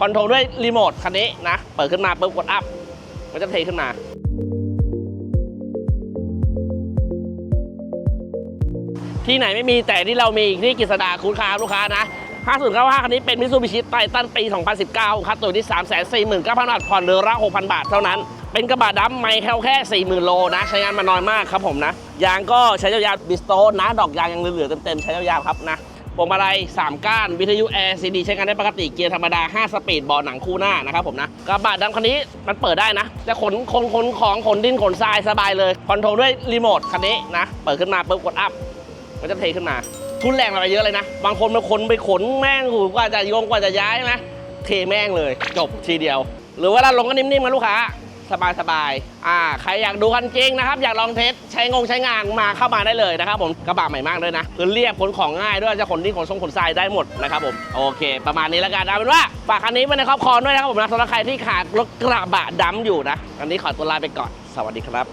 คอนโทรลด้วยรีโมทคันนี้นะ เปิดขึ้นมาปุ๊บกดอัพมันจะเทขึ้นมาที่ไหนไม่มีแต่ที่เรามีที่กฤษดาคุณค้าลูกค้านะ 5095 คันนี้เป็นมิซูบิชิไททันปี 2019คันตัวที่ 349,000 บาท ผ่อนเดือนละ 6,000 บาทเท่านั้น เป็นกระบะดำไม่แค่แค่ 40,000 โลนะ ใช้งานมาน้อยมากครับผมนะ ยางก็ใช้ยาวๆบิสโตนนะดอกยางยังเหลือเต็มๆ ใช้ยาวๆครับนะ พวงมาลัย3 ก้าน วิทยุแอร์ซีดีใช้งานได้ปกติ เกียร์ธรรมดา 5 สปีดเบาะหนังคู่หน้านะครับผมนะ กระบะดำคันนี้มันเปิดได้นะ จะขนขนขนของขนดินขนทรายสบายเลย คอนโทรลด้วยรีโมทคันนี้นะ เปิดขึ้นมาปุ๊บกดอัพ มันจะเทขึ้นมา ทุนแรงเราไปเยอะเลยนะ บางคนมาคนไปขนแม่งหูกว่าจะโยงกว่าจะย้ายนะ เทแม่งเลย จบทีเดียว หรือว่าเราลงก็นิ่มๆกันลูกค้า สบายสบายๆอ่าใครอยากดูคันจริงนะครับ อยากลองเทสใช้งงใช้งานมาเข้ามาได้เลยนะครับผมกระบะใหม่มากด้วยนะพื้นเรียบขนของง่ายด้วยจะขนที่ขนทรงขนทรายได้หมดนะครับผมโอเค ประมาณนี้แล้วกันเอาเป็นว่าฝากคันนี้ไว้ในครอบครองด้วยนะครับผมนะสำหรับใครที่ขาดรถกระบะดำอยู่นะอันนี้ขอตัวลาไปก่อนสวัสดีครับ